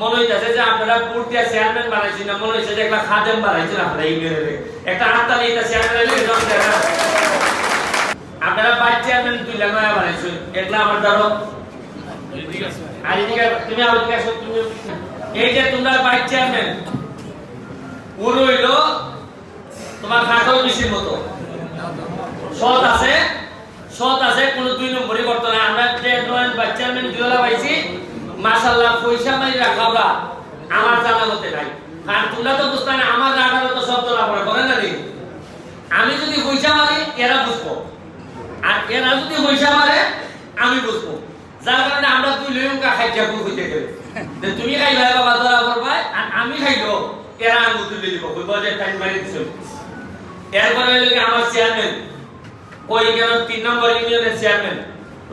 মনে হইতেছে যে আপনারা পূর্তিয়া চেয়ারম্যান বানাইছি না, মনে হইছে যে একটা খাদেম বানাইছেন আপনারা ইউনিয়নের একটা আত্মা এটা চেয়ারম্যান আপনারা বাইক চেয়ারম্যান তুইলা নয়া বানাইছো এটা আমার ধরো। আর এদিকে তুমি তুমি এই যে তোমরা বাইক চেয়ারম্যান, ও রইল তোমার খাটো মিশির মতো। সৎ আছে সৎ আছে, কোনো দুই নম্বরই করতো না। আমরা যে নয়ন বা চেয়ারম্যান দুলা পাইছি মাশাল্লাহ পয়সা মারি রাখাওরা আমার জানা মতে নাই। আর তোমরা তো বুঝতে না, আমার রাখার তো তোলা পড়া করে না রে। আমি যদি পয়সা মারি, এরা বুঝব। আর এরা যদি পয়সা মারে, আমি বুঝব। যার কারণে আমরা তুই লইমকা খাইছা কুল হইতে গেলে। যে তুমি খাইবা বাবা ধরা করবা, আর আমি খাইলো, এরা আঙ্গুল তুলে দিব। কইব যে টাইম মারি দিছো। এরপরে হইল কি আমার চেয়ারম্যান ওই কেন তিন নম্বর ইউনিয়নের চেয়ারম্যান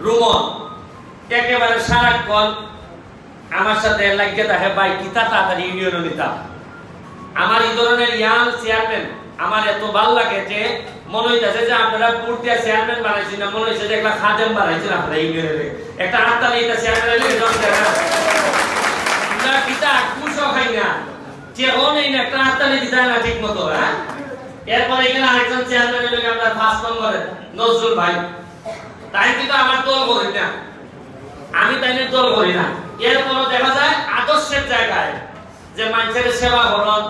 রুমন। একেবারে সারাক্ষণ আমার সাথে লাগিয়ে থাকে, ভাই, কিতা তাড়াতাড়ি ইউনিয়ন নিতা? আমার এই ধরনের ইয়াং চেয়ারম্যান আমার এত ভালো লাগে যে মনে হইতেছে যে আপনারা পূর্তিয়া চেয়ারম্যান বানাইছেন না, মনে হইছে যে একটা খাদেম বানাইছেন আপনারা ইউনিয়নের একটা আত্মালি এটা চেয়ারম্যান আমরা কিতা কুশো খাই না। যে ও নেই না, একটা আত্মালি দিতে না ঠিক মতো হ্যাঁ? এরপরে এখানে আরেকজন চেয়ারম্যান হলো আমরা পাঁচ নম্বরে, নজরুল ভাই। তাই কিন্তু আমার দল করি না। আমি তাইনের দল করি না। এরপরও দেখা যায় আদর্শের জায়গায় যে মানুষের সেবা করন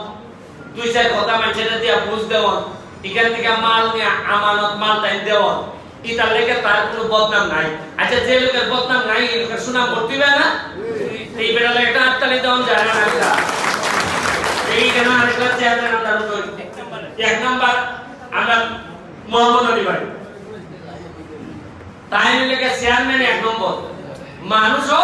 দুই চার কথা মানুষের দিয়া বুঝ দেওয়ন, এখান থেকে মাল নিয়ে আমানত, মাল তাই দেওয়ন। ইটার লেগে তার কোনো বদনাম নাই। আচ্ছা যে লোকের বদনাম নাই, এই লোকের সুনাম করতে হবে না? এই বেটা লেগে একটা আটকালি দেওয়ান যায় না এই কেন আরেকটা আমরা করি এক নাম্বার, আমরা মোহাম্মদ আলী ভাই। তাই লেগে চেয়ারম্যান এক নম্বর। মানুষও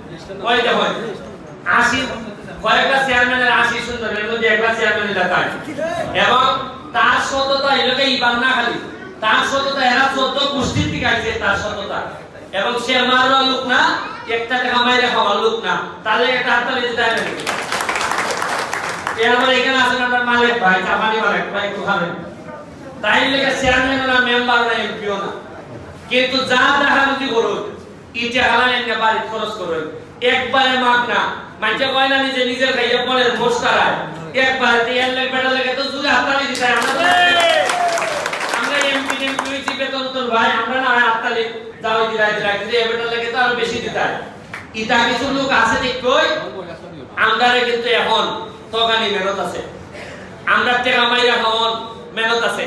ওই দেখো আশি। কয়েকটা চেয়ারম্যানের আশি সুন্দর, এর মধ্যে একটা চেয়ারম্যানের দেখায় এবং তার সততা এলাকা ইবান না খালি, তার সততা, এরা চোদ্দ গোষ্ঠীর থেকে আইছে তার সততা। এবং সে মারো লোক না, একটা টাকা মাইরে খাওয়ার লোক না তাহলে একটা হাততালি দিতে হয় না এরপরে এখানে আছেন আপনার মালিক ভাই চাপানি মালিক, ভাই, একটু খাবেন। তাই লেগে চেয়ারম্যান না মেম্বার না, এমপিও না। কিন্তু যা দেখা যদি করুন, ইটা এনে বাড়ি খরচ করুন। একবারে মাপ না। মাঝে কয় না নিজে নিজের খাইয়া পরে মোস্তারায় একবারে তেল লাগে বেটা লাগে তো জুড়ে হাততালি দিতে আমরা আমরা এমপি এমপি হইছি বেতন তোর ভাই, আমরা না হয় হাততালি যাও দিলাই দিলাই কিন্তু এ বেটা লাগে তো আরও বেশি দিতে। ইটা কিছু লোক আছে দেখই আমরারে কিন্তু এখন তগানি মেহনত আছে। আমরা টেকা মাইরা খাওয়ান মেহনত আছে।